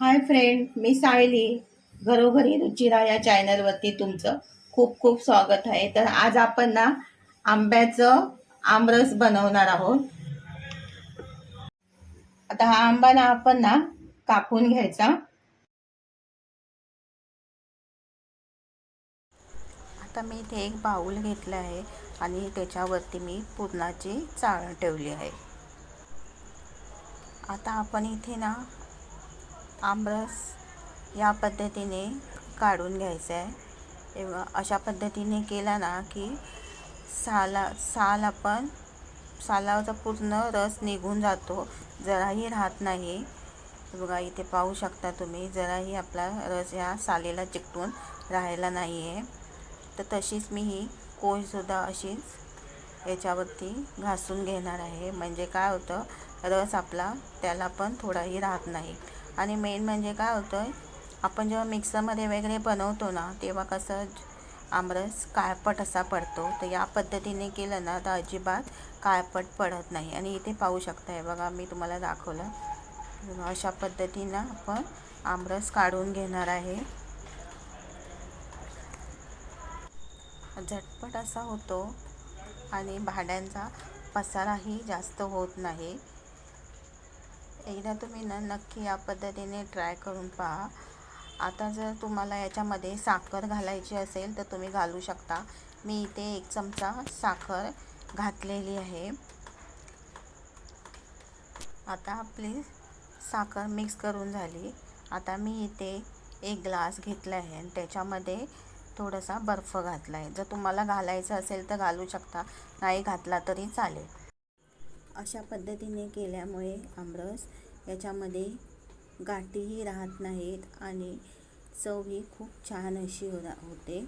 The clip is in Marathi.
हाय फ्रेंड मी सायली. घरोघरी रुचिरा या चॅनलवरती तुमचं खूप खूप स्वागत आहे. तर आज आपण ना आंब्याचं आमरस बनवणार आहोत. आता हा आंबा ना आपण ना कापून घ्यायचा. आता मी इथे एक बाऊल घेतला आहे आणि त्याच्यावरती मी पुरणाची चाळ ठेवली आहे. आता आपण इथे ना आमरस या पद्धतीने काढून घ्यायचं आहे तेव्हा अशा पद्धतीने केला ना की साला साल आपण सालाचा पूर्ण रस निघून जातो. जराही राहत नाही. बघा इथे पाहू शकता तुम्ही जराही आपला रस या सालेला चिकटून राहायला नाही आहे तर तशीच मी ही कोळसुद्धा अशीच याच्यावरती घासून घेणार आहे. म्हणजे काय होतं रस आपला त्याला पण थोडाही राहत नाही. आणि मेन म्हणजे काय होतं आहे आपण जेव्हा मिक्सरमध्ये वगैरे बनवतो ना तेव्हा कसं आमरस काळपट असा पडतो. तर या पद्धतीने केलं ना तर अजिबात काळपट पडत नाही. आणि इथे पाहू शकता हे बघा मी तुम्हाला दाखवलं. अशा पद्धतीनं आपण आमरस काढून घेणार आहे. झटपट असा होतो आणि भांड्यांचा पसाराही जास्त होत नाही. एकदा तुम्ही ना नक्की या पद्धतीने ट्राय करून पहा. आता जर तुम्हाला याच्यामध्ये साखर घालायची असेल तर तुम्ही घालू शकता. मी इथे एक चमचा साखर घातलेली आहे. आता आपली साखर मिक्स करून झाली. आता मी इथे एक ग्लास घेतला आहे आणि त्याच्यामध्ये थोडासा बर्फ घातला आहे जर तुम्हाला घालायचं असेल तर घालू शकता. नाही घातला तरी चालेल. अशा पद्धतीने केल्यामुळे आमरस याच्यामध्ये गाठीही राहत नाहीत आणि चव ही खूप छान अशी हो होते.